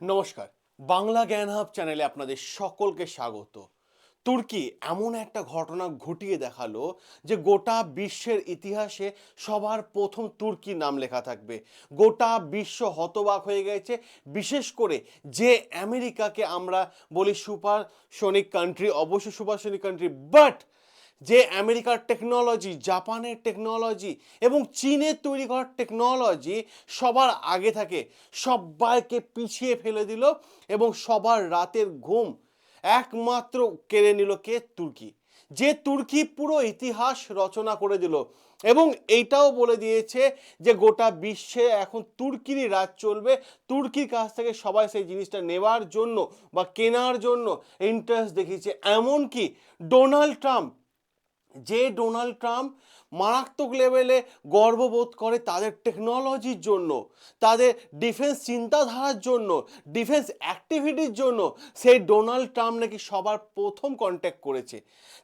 নমস্কার। বাংলা জ্ঞান হাব চ্যানেলে আপনাদের সকলকে স্বাগত। তুর্কি এমন একটা ঘটনা ঘটিয়ে দেখাল যে গোটা বিশ্বের ইতিহাসে সবার প্রথম তুর্কি নাম লেখা থাকবে। গোটা বিশ্ব হতবাক হয়ে গেছে, বিশেষ করে যে আমেরিকাকে আমরা বলি সুপার সনিক কান্ট্রি অবশ্য সুপার সনিক কান্ট্রি বাট যে আমেরিকার টেকনোলজি জাপানের টেকনোলজি এবং চীনের তৈরি করার টেকনোলজি সবার আগে থাকে, সবাইকে পিছিয়ে ফেলে দিল এবং সবার রাতের ঘুম একমাত্র কেড়ে নিল কে? তুর্কি। যে তুর্কি পুরো ইতিহাস রচনা করে দিল এবং এইটাও বলে দিয়েছে যে গোটা বিশ্বে এখন তুর্কিরই রাজ চলবে। তুর্কির কাছ থেকে সবাই সেই জিনিসটা নেওয়ার জন্য বা কেনার জন্য ইন্টারেস্ট দেখিয়েছে। এমনকি ডোনাল্ড ট্রাম্প যে ডোনাল্ড ট্রাম্প মারাত্মক লেভেলে গর্ববোধ করে তাদের টেকনোলজির জন্য, তাদের ডিফেন্স চিন্তাধারার জন্য ডিফেন্স অ্যাক্টিভিটির জন্য, সেই ডোনাল্ড ট্রাম্প নাকি সবার প্রথম কন্ট্যাক্ট করেছে।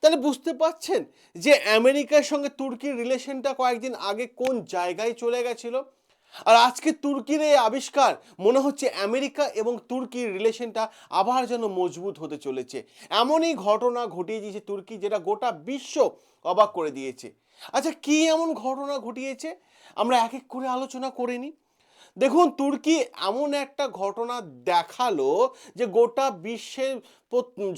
তাহলে বুঝতে পারছেন যে আমেরিকার সঙ্গে তুর্কির রিলেশনটা কয়েকদিন আগে কোন জায়গায় চলে গেছিল? আর আজকে তুর্কির এই আবিষ্কার, মনে হচ্ছে আমেরিকা এবং তুর্কির রিলেশনটা আবার যেন মজবুত হতে চলেছে। এমনই ঘটনা ঘটিয়ে দিয়েছে তুর্কি যেটা গোটা বিশ্ব অবাক করে দিয়েছে। আচ্ছা কি এমন ঘটনা ঘটিয়েছে? আমরা এক এক করে আলোচনা করে নিই। দেখুন, তুর্কি এমন একটা ঘটনা দেখাল যে গোটা বিশ্বের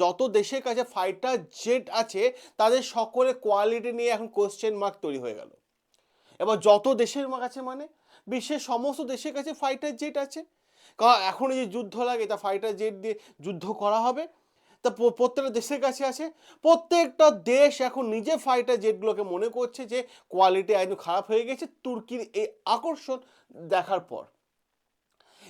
যত দেশের কাছে ফাইটার জেট আছে, তাদের সকলে কোয়ালিটি নিয়ে এখন কোশ্চেন মার্ক তৈরি হয়ে গেল। এবার যত দেশের কাছে মানে? বিশ্বের সমস্ত দেশের কাছে ফাইটার জেট আছে। কারণ এখন যে যুদ্ধ লাগে, তা ফাইটার জেট দিয়ে যুদ্ধ করা হবে। তা প্রত্যেকটা দেশের কাছে আছে। প্রত্যেকটা দেশ এখন নিজে ফাইটার জেটগুলোকে মনে করছে যে কোয়ালিটি একদম খারাপ হয়ে গেছে, তুর্কির এই আকর্ষণ দেখার পর।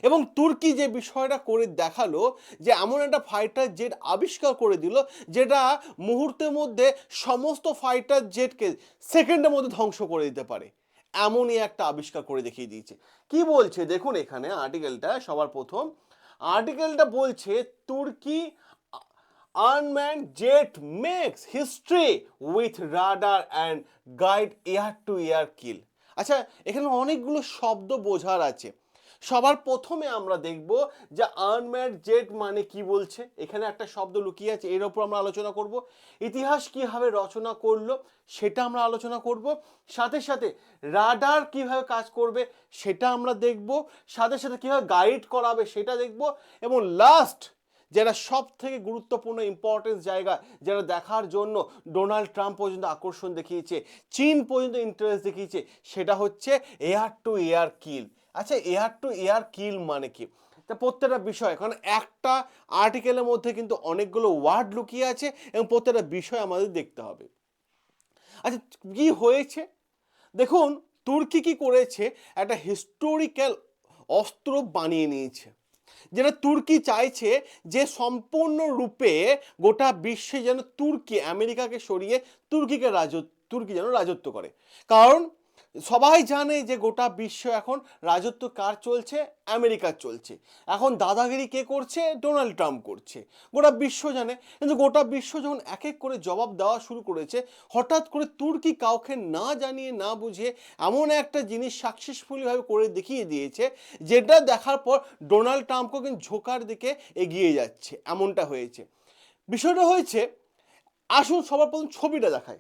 এবং তুর্কি যে বিষয়টা করে দেখাল, যে এমন একটা ফাইটার জেট আবিষ্কার করে দিল, যেটা মুহূর্তের মধ্যে সমস্ত ফাইটার জেটকে সেকেন্ডের মধ্যে ধ্বংস করে দিতে পারে। এমনই একটা আবিষ্কার করে দেখিয়ে দিয়েছে। কি বলছে? দেখুন এখানে আর্টিকেলটা সবার প্রথম। আর্টিকেলটা বলছে, তুর্কি unmanned jet makes history with radar and guide air to air kill আচ্ছা এখানে অনেকগুলো শব্দ বোঝার আছে। সবার প্রথমে আমরা দেখব যে আনম্যাড জেট মানে কি বলছে। এখানে একটা শব্দ লুকিয়ে আছে, এর ওপর আমরা আলোচনা করব। ইতিহাস কীভাবে রচনা করল সেটা আমরা আলোচনা করব। সাথে সাথে রাডার কীভাবে কাজ করবে সেটা আমরা দেখব। সাথে সাথে কীভাবে গাইড করাবে সেটা দেখব। এবং লাস্ট, যেটা সব থেকে গুরুত্বপূর্ণ ইম্পর্টেন্স জায়গা, যেটা দেখার জন্য ডোনাল্ড ট্রাম্প পর্যন্ত আকর্ষণ দেখিয়েছে, চীন পর্যন্ত ইন্টারেস্ট দেখিয়েছে, সেটা হচ্ছে এয়ার টু এয়ার কিল। আচ্ছা এয়ার টু এয়ার কিল মানে কি? তা প্রত্যেকটা বিষয়, কারণ একটা আর্টিকেলের মধ্যে কিন্তু অনেকগুলো ওয়ার্ড লুকিয়ে আছে এবং প্রত্যেকটা বিষয় আমাদের দেখতে হবে। আচ্ছা কি হয়েছে? দেখুন, তুর্কি কি করেছে? একটা হিস্টোরিক্যাল অস্ত্র বানিয়ে নিয়েছে, যেটা তুর্কি চাইছে যে সম্পূর্ণরূপে গোটা বিশ্বে যেন তুর্কি, আমেরিকাকে সরিয়ে তুর্কিকে রাজত্ব, তুর্কি যেন রাজত্ব করে। কারণ সবাই জানে যে গোটা বিশ্ব এখন রাজত্ব কার চলছে? আমেরিকার চলছে। এখন দাদাগিরি কে করছে? ডোনাল্ড ট্রাম্প করছে। গোটা বিশ্ব জানে। কিন্তু গোটা বিশ্ব যখন এক এক করে জবাব দেওয়া শুরু করেছে, হঠাৎ করে তুর্কি কাউকে না জানিয়ে, না বুঝিয়ে এমন একটা জিনিস সাকসেসফুলিভাবে করে দেখিয়ে দিয়েছে, যেটা দেখার পর ডোনাল্ড ট্রাম্পকে কিন্তু ঝোকার দিকে এগিয়ে যাচ্ছে। এমনটা হয়েছে। বিষয়টা হয়েছে, আসুন সবার প্রথম ছবিটা দেখায়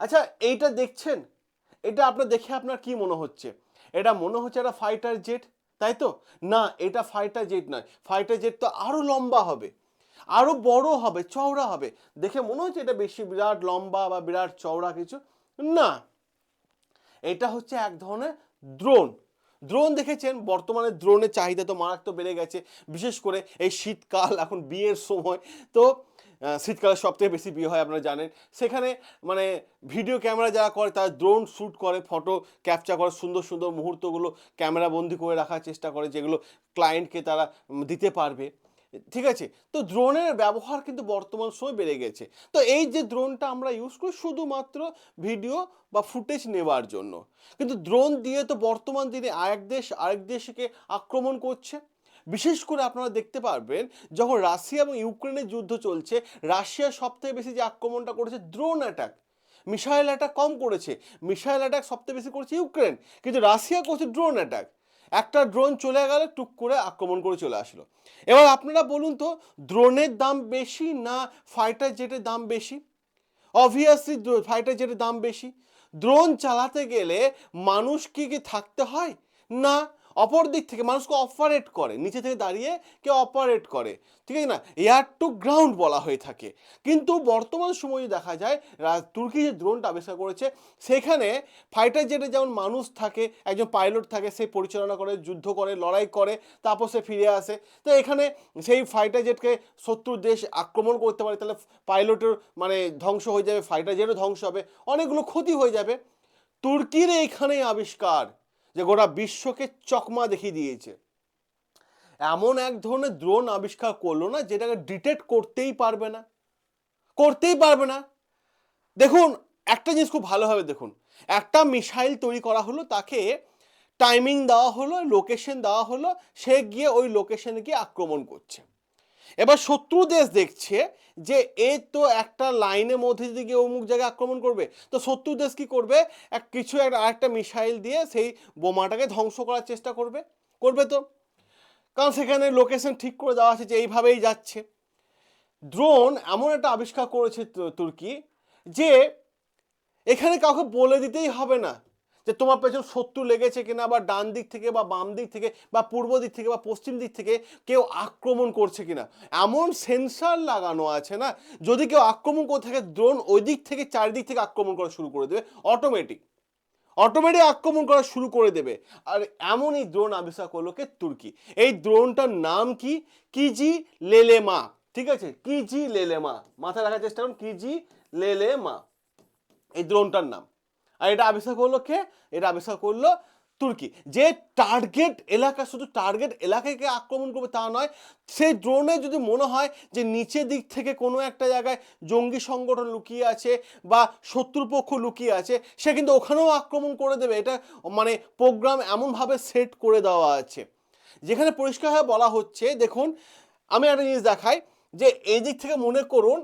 আচ্ছা এইটা দেখছেন? এটা আপনার দেখে আপনার কি মনে হচ্ছে? এটা মনে হচ্ছে একটা ফাইটার জেট তাই তো? না, এটা ফাইটার জেট নয়। ফাইটার জেট তো আরও লম্বা হবে আরও বড় হবে, চওড়া হবে। দেখে মনে হচ্ছে এটা বেশি বিরাট, লম্বা বা বিরাট, চওড়া কিছু? না। এটা হচ্ছে এক ধরনের দ্রোণ দ্রোণ দেখেছেন? বর্তমানে দ্রোণের চাহিদা তো মারাত্মক বেড়ে গেছে। বিশেষ করে এই শীতকাল, এখন বিয়ের সময়। তো শীতকালে সবথেকে বেশি বিয়ে হয়, আপনারা জানেন। সেখানে মানে ভিডিও ক্যামেরা যারা করে, তারা ড্রোন শ্যুট করে ফটো ক্যাপচার করে, সুন্দর সুন্দর মুহূর্তগুলো ক্যামেরা বন্দি করে রাখার চেষ্টা করে, যেগুলো ক্লায়েন্টকে তারা দিতে পারবে। ঠিক আছে? তো ড্রোনের ব্যবহার কিন্তু বর্তমান সময় বেড়ে গেছে। তো এই যে ড্রোনটা আমরা ইউজ করি, শুধুমাত্র ভিডিও বা ফুটেজ নেওয়ার জন্য। কিন্তু ড্রোন দিয়ে তো বর্তমান দিনে আরেক দেশ, আরেক দেশকে আক্রমণ করছে। বিশেষ করে আপনারা দেখতে পারবেন যখন রাশিয়া এবং ইউক্রেনের যুদ্ধ চলছে, রাশিয়া সবথেকে বেশি যে আক্রমণটা করেছে ড্রোন অ্যাটাক মিসাইল অ্যাটাক কম করেছে মিসাইল অ্যাটাক সবথেকে বেশি করেছে ইউক্রেন, কিন্তু রাশিয়া করছে ড্রোন অ্যাটাক একটা ড্রোন চলে গেলে, টুক করে আক্রমণ করে চলে আসলো। এবার আপনারা বলুন তো ড্রোনের দাম বেশি না ফাইটার জেটের দাম বেশি? অবভিয়াসলি ফাইটার জেটের দাম বেশি। ড্রোন চালাতে গেলে মানুষ কি কি থাকতে হয়? না অপর দিক থেকে মানুষকে অপারেট করে, নিচে থেকে দাঁড়িয়ে কে অপারেট করে, ঠিক আছে না? এয়ার টু গ্রাউন্ড বলা হয়ে থাকে। কিন্তু বর্তমান সময়ে দেখা যায় তুর্কি যে ড্রোনটা আবিষ্কার করেছে, সেখানে ফাইটার জেটে যেমন মানুষ থাকে, একজন পাইলট থাকে, সে পরিচালনা করে, যুদ্ধ করে, লড়াই করে, তারপর সে ফিরে আসে। তো এখানে সেই ফাইটার জেটকে শত্রুর দেশ আক্রমণ করতে পারে, তাহলে পাইলটের মানে ধ্বংস হয়ে যাবে ফাইটার জেটও ধ্বংস হবে, অনেকগুলো ক্ষতি হয়ে যাবে। তুর্কির এইখানেই আবিষ্কার। যে গোটা বিশ্বকে চকমা দেখিয়ে দিয়েছে। এমন এক ধরনের ড্রোন আবিষ্কার করল না, যেটাকে ডিটেক্ট করতেই পারবে না। করতেই পারবে না। দেখুন, একটা জিনিস খুব ভালোভাবে দেখুন। একটা মিসাইল তৈরি করা হলো, তাকে টাইমিং দেওয়া হলো লোকেশন দেওয়া হলো, সে গিয়ে ওই লোকেশনে গিয়ে আক্রমণ করছে। এবার শত্রু দেশ দেখছে যে এ তো একটা লাইনের মধ্যে যদি গিয়ে অমুক জায়গায় আক্রমণ করবে। তো শত্রু দেশ কি করবে? এক কিছু একটা, আরেকটা মিসাইল দিয়ে সেই বোমাটাকে ধ্বংস করার চেষ্টা করবে। করবে তো। কারণ সেখানে লোকেশন ঠিক করে দেওয়া আছে যে এইভাবেই যাচ্ছে। ড্রোন এমন একটা আবিষ্কার করেছে তুর্কি যে এখানে কাউকে বলে দিতেই হবে না। যে তোমার পেছন শত্রু লেগেছে কিনা বা ডান দিক থেকে বা বাম দিক থেকে বা পূর্ব দিক থেকে বা পশ্চিম দিক থেকে কেউ আক্রমণ করছে কিনা? এমন সেন্সার লাগানো আছে না, যদি কেউ আক্রমণ করে থাকে ড্রোন ওই দিক থেকে, চারিদিক থেকে আক্রমণ করা শুরু করে দেবে অটোমেটিক অটোমেটিক আক্রমণ করা শুরু করে দেবে। আর এমনই ড্রোন আবিষ্কার করল কে? তুর্কি। এই ড্রোনটার নাম কি? Kizilelma. ঠিক আছে? Kizilelma. মাথায় রাখার চেষ্টা করুন, কিজি লেলেমা। এই ড্রোনটার নাম। আর এটা আবিষ্কার করল কে? এটা আবিষ্কার করল তুর্কি। যে টার্গেট এলাকা, শুধু টার্গেট এলাকাকে আক্রমণ করবে তা নয়, সেই ড্রোনে যদি মনে হয় যে নিচের দিক থেকে কোনো একটা জায়গায় জঙ্গি সংগঠন লুকিয়ে আছে বা শত্রুপক্ষ লুকিয়ে আছে, সে কিন্তু ওখানেও আক্রমণ করে দেবে। এটা মানে প্রোগ্রাম এমনভাবে সেট করে দেওয়া আছে। যেখানে পরিষ্কারভাবে বলা হচ্ছে, দেখুন, আমি একটা জিনিস দেখাই, যে এই দিক থেকে মনে করুন,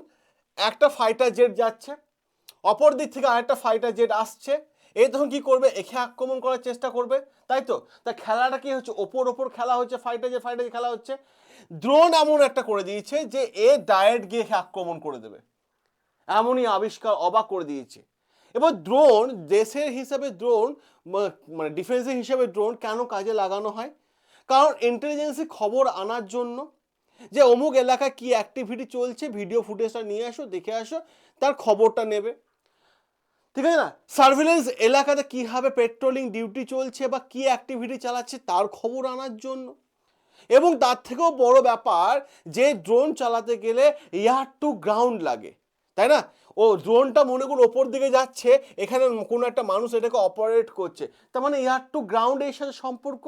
একটা ফাইটার জেট যাচ্ছে অপর দিক থেকে আরেকটা ফাইটার জেট আসছে। এ তখন কি করবে? একে আক্রমণ করার চেষ্টা করবে। তাই তো? তা খেলাটা কি হচ্ছে? ওপর ওপর খেলা হচ্ছে ফাইটার জেট ফাইটার খেলা হচ্ছে। ড্রোন এমন একটা করে দিয়েছে যে এ ডায়েট গিয়ে আক্রমণ করে দেবে। এমনই আবিষ্কার অবাক করে দিয়েছে। এবার ড্রোন দেশের হিসাবে ড্রোন মানে ডিফেন্সের হিসাবে ড্রোন কেন কাজে লাগানো হয়? কারণ ইন্টেলিজেন্সি খবর আনার জন্য যে অমুক এলাকায় কি অ্যাক্টিভিটি চলছে ভিডিও ফুটেজটা নিয়ে আসো, দেখে আসো, তার খবরটা নেবে। ঠিক আছে না? সার্ভিলেন্স এলাকাতে কীভাবে পেট্রোলিং ডিউটি চলছে বা কি অ্যাক্টিভিটি চালাচ্ছে তার খবর আনার জন্য। এবং তার থেকেও বড় ব্যাপার, যে ড্রোন চালাতে গেলে এয়ার টু গ্রাউন্ড লাগে। তাই না? ও ড্রোনটা মনে করুন ওপর দিকে যাচ্ছে, এখানে কোনো একটা মানুষ এটাকে অপারেট করছে। তার মানে এয়ার টু গ্রাউন্ড এর সাথে সম্পর্ক?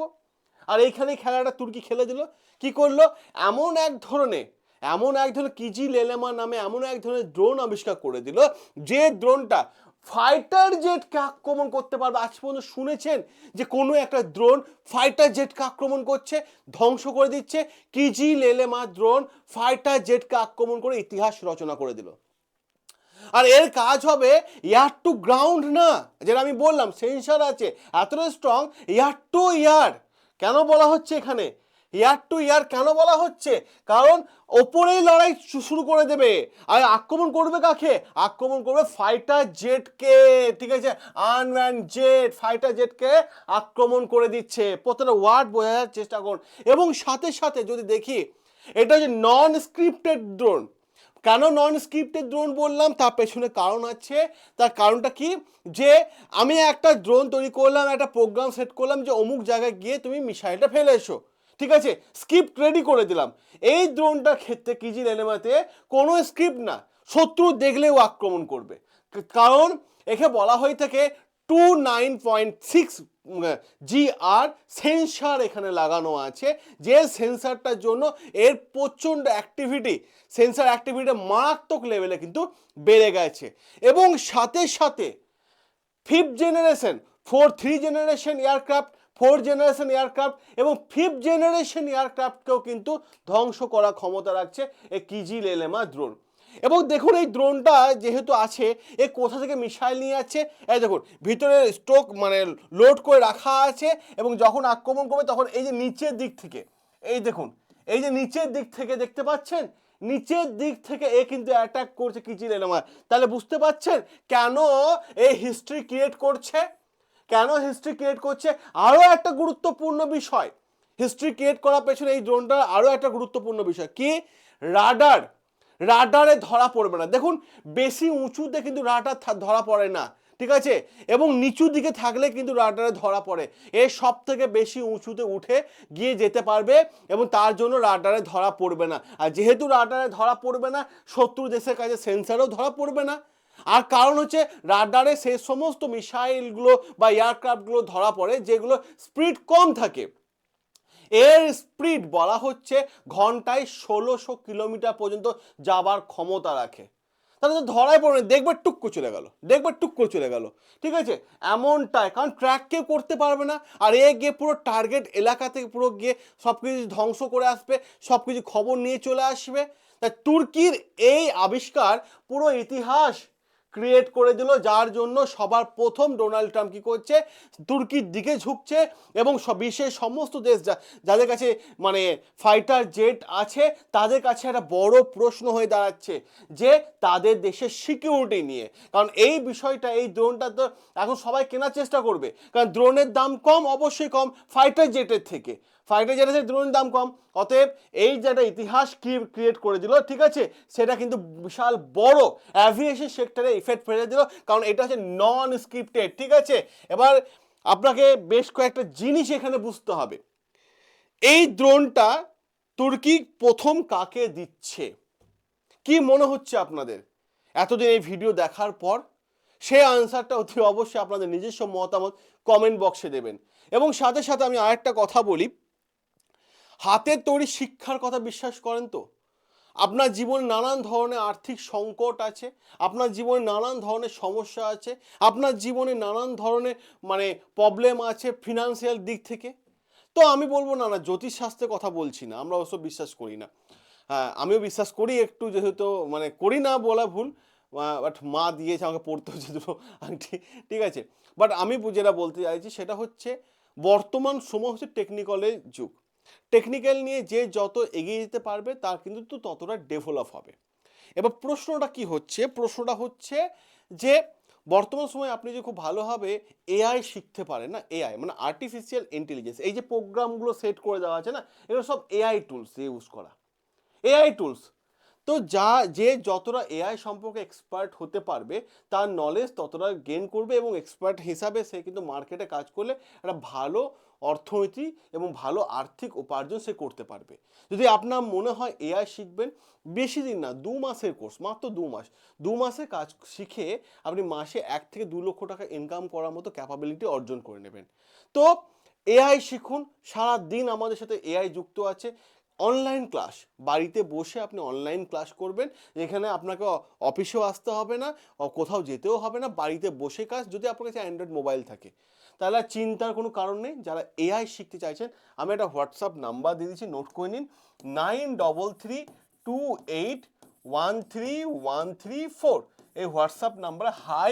আর এইখানে খেলাটা তুর্কি খেলে দিল। কি করল? এমন এক ধরনের এমন এক ধরনের কিজি লেলেমা নামে এমন এক ধরনের ড্রোন আবিষ্কার করে দিল, যে ড্রোনটা ফাইটার জেটকে আক্রমণ করতে পারবে? আজ পর্যন্ত শুনেছেন যে কোনো একটা ড্রোন ফাইটার জেটকে আক্রমণ করছে, ধ্বংস করে দিচ্ছে। কিজি লেলেমা ড্রোন ফাইটার জেটকে আক্রমণ করে ইতিহাস রচনা করে দিল। আর এর কাজ হবে ইয়ার টু গ্রাউন্ড না, যেটা আমি বললাম, সেন্সার আছে, এতটা স্ট্রং ইয়ার টু ইয়ার কেন বলা হচ্ছে এখানে? ইয়ার টু ইয়ার কেন বলা হচ্ছে? কারণ ওপরেই লড়াই শুরু করে দেবে। আর আক্রমণ করবে কাকে? আক্রমণ করবে ফাইটার জেটকে ঠিক আছে? আনম্যান জেট ফাইটার জেটকে আক্রমণ করে দিচ্ছে। প্রত্যেকটা ওয়ার্ড বোঝার চেষ্টা করুন। এবং সাথে সাথে যদি দেখি, এটা হচ্ছে নন স্ক্রিপ্টেড ড্রোন কেন নন স্ক্রিপ্টেড ড্রোন বললাম? তার পেছনে কারণ আছে। তার কারণটা কি? যে আমি একটা ড্রোন তৈরি করলাম, একটা প্রোগ্রাম সেট করলাম যে অমুক জায়গায় গিয়ে তুমি মিসাইলটা ফেলে এসো। ঠিক আছে? স্ক্রিপ্ট রেডি করে দিলাম। এই ড্রোনটার ক্ষেত্রে কিজি এলেমাতে কোনো স্ক্রিপ্ট না, শত্রু দেখলেও আক্রমণ করবে। কারণ একে বলা হয়ে থাকে two nine point six G R sensor এখানে লাগানো আছে। যে সেন্সারটার জন্য এর প্রচণ্ড অ্যাক্টিভিটি সেন্সার অ্যাক্টিভিটি মারাত্মক লেভেলে কিন্তু বেড়ে গেছে। এবং সাথে সাথে fifth generation four three generation aircraft four generation aircraft এবং ফিফথ জেনারেশন এয়ারক্রাফটকেও কিন্তু ধ্বংস করার ক্ষমতা রাখছে এই কিজি লেলেমা ড্রোন এবং দেখুন এই ড্রোনটা যেহেতু আছে, এ কোথা থেকে মিসাইল নিয়ে যাচ্ছে? এই দেখুন, ভিতরে স্ট্রোক মানে লোড করে রাখা আছে এবং যখন আক্রমণ করবে তখন এই যে নিচের দিক থেকে, এই দেখুন, এই যে নিচের দিক থেকে দেখতে পাচ্ছেন? নিচের দিক থেকে এ কিন্তু অ্যাটাক করছে কিচিল এলামা তাহলে বুঝতে পাচ্ছেন কেন এই হিস্ট্রি ক্রিয়েট করছে? কেন হিস্ট্রি ক্রিয়েট করছে? আরও একটা গুরুত্বপূর্ণ বিষয়। হিস্ট্রি ক্রিয়েট করার পেছনে এই ড্রোনটার আরও একটা গুরুত্বপূর্ণ বিষয়। কি? রাডার রাডারে ধরা পড়বে না। দেখুন, বেশি উঁচুতে কিন্তু রাডার ধরা পড়ে না। ঠিক আছে? এবং নিচু দিকে থাকলে কিন্তু রাডারে ধরা পড়ে। এ সব থেকে বেশি উঁচুতে উঠে গিয়ে যেতে পারবে এবং তার জন্য রাডারে ধরা পড়বে না। আর যেহেতু রাডারে ধরা পড়বে না, শত্রু দেশের কাছে সেন্সারও ধরা পড়বে না। আর কারণ হচ্ছে রাডারে সে সমস্ত মিসাইলগুলো বা এয়ারক্রাফটগুলো ধরা পড়ে যেগুলো স্পিড কম থাকে। এর স্পিড বলা হচ্ছে ঘন্টায় ষোলোশো কিলোমিটার পর্যন্ত যাবার ক্ষমতা রাখে। তাহলে তো ধরাই পড়বে না, দেখবে টুক চলে গেল দেখবার টুক চলে গেল ঠিক আছে? এমনটাই কারণ ট্র্যাক কেউ করতে পারবে না আর এ গিয়ে পুরো টার্গেট এলাকা থেকে পুরো গিয়ে সব কিছু ধ্বংস করে আসবে সব কিছু খবর নিয়ে চলে আসবে। তাই তুর্কির এই আবিষ্কার পুরো ইতিহাস ক্রিয়েট করে দিল, যার জন্য সবার প্রথম ডোনাল্ড ট্রাম্প কি করছে? তুর্কির দিকে ঝুঁকছে এবং বিশ্বের সমস্ত দেশ যাদের কাছে মানে ফাইটার জেট আছে, তাদের কাছে একটা বড় প্রশ্ন হয়ে দাঁড়াচ্ছে যে তাদের দেশের সিকিউরিটি নিয়ে। কারণ এই বিষয়টা, এই ড্রোনটা তো এখন সবাই কেনার চেষ্টা করবে। কারণ ড্রোনের দাম কম, অবশ্যই কম ফাইটার জেটের থেকে। থেকে ড্রোনের দাম কম। অতএব এই যে একটা ইতিহাস ক্রিয়েট করে দিল, ঠিক আছে? সেটা কিন্তু বিশাল বড় অ্যাভিয়েশন সেক্টরে ইফেক্ট ফেলে দিল, কারণ এটা হচ্ছে নন স্ক্রিপ্টেড ঠিক আছে? এবার আপনাকে বেশ কয়েকটা জিনিস এখানে বুঝতে হবে। এই ড্রোনটা তুর্কি প্রথম কাকে দিচ্ছে? কি মনে হচ্ছে আপনাদের? এতদিন এই ভিডিও দেখার পর সেই আনসারটা অতি অবশ্যই আপনাদের নিজস্ব মতামত কমেন্ট বক্সে দেবেন। এবং সাথে সাথে আমি আরেকটা কথা বলি। হাতের তৈরি শিক্ষার কথা বিশ্বাস করেন তো? আপনার জীবনে নানান ধরনের আর্থিক সংকট আছে, আপনার জীবনে নানান ধরনের সমস্যা আছে, আপনার জীবনে নানান ধরনের মানে প্রবলেম আছে ফিনান্সিয়াল দিক থেকে। তো আমি বলব না না জ্যোতিষশাস্ত্রের কথা বলছি না, আমরা ওসব বিশ্বাস করি না। হ্যাঁ আমিও বিশ্বাস করি একটু যেহেতু মানে করি না বলা ভুল বাট মা দিয়েছে আমাকে পড়তে হচ্ছে দুটো আংটি, ঠিক আছে? বাট আমি যেটা বলতে চাইছি সেটা হচ্ছে, বর্তমান সময় হচ্ছে টেকনিক্যালের যুগ। টেকনিক্যাল নিয়ে যে যত এগিয়ে যেতে পারবে, তার কিন্তু তো ততটা ডেভেলপ হবে। এবার প্রশ্নটা কি হচ্ছে? প্রশ্নটা হচ্ছে যে, বর্তমান সময়ে আপনি যে খুব ভালোভাবে এআই শিখতে পারেন না এআই মানে আর্টিফিশিয়াল ইন্টেলিজেন্স এই যে প্রোগ্রামগুলো সেট করে দেওয়া আছে না, এগুলো সব এআই টুলস ইউজ করা। এআই টুলস তো যা, যে যতটা এআই সম্পর্কে এক্সপার্ট হতে পারবে, তার নলেজ ততটা গেন করবে এবং এক্সপার্ট হিসাবে সে কিন্তু মার্কেটে কাজ করলে একটা ভালো অর্থনীতি এবং ভালো আর্থিক উপার্জন সে করতে পারবে। যদি আপনার মনে হয় এআই শিখবেন, বেশি দিন না, দু মাসের কোর্স, মাত্র দু মাস। দু মাসে কাজ শিখে আপনি মাসে এক থেকে দু লক্ষ টাকা ইনকাম করার মতো ক্যাপাবিলিটি অর্জন করে নেবেন। তো এআই শিখুন সারা দিন আমাদের সাথে এআই যুক্ত আছে। অনলাইন ক্লাস, বাড়িতে বসে আপনি অনলাইন ক্লাস করবেন, যেখানে আপনাকে অফিসেও আসতে হবে না কোথাও যেতেও হবে না, বাড়িতে বসে কাজ, যদি আপনার কাছে অ্যান্ড্রয়েড মোবাইল থাকে। তাহলে চিন্তার কোনো কারণ নেই। যারা এআই শিখতে চাইছেন, আমি একটা হোয়াটসঅ্যাপ নাম্বার দিয়ে দিচ্ছি নোট করে নিন। Nine double three two eight one three one three four এই হোয়াটসঅ্যাপ নাম্বারে হাই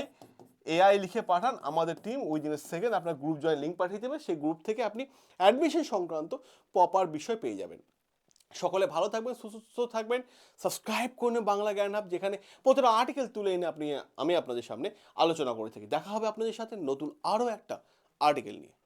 এআই লিখে পাঠান, আমাদের টিম উইদিন এ সেকেন্ড আপনার গ্রুপ জয়েন লিঙ্ক পাঠিয়ে দেবে। সেই গ্রুপ থেকে আপনি অ্যাডমিশন সংক্রান্ত প্রপার বিষয় পেয়ে যাবেন। সকলে ভালো থাকবেন, সুস্থ থাকবেন। সাবস্ক্রাইব করুন বাংলা জ্ঞান হাব, যেখানে প্রতিটা আর্টিকেল তুলে এনে আপনি, আমি আপনাদের সামনে আলোচনা করে থাকি। দেখা হবে আপনাদের সাথে নতুন আরও একটা আর্টিকেল নিয়ে।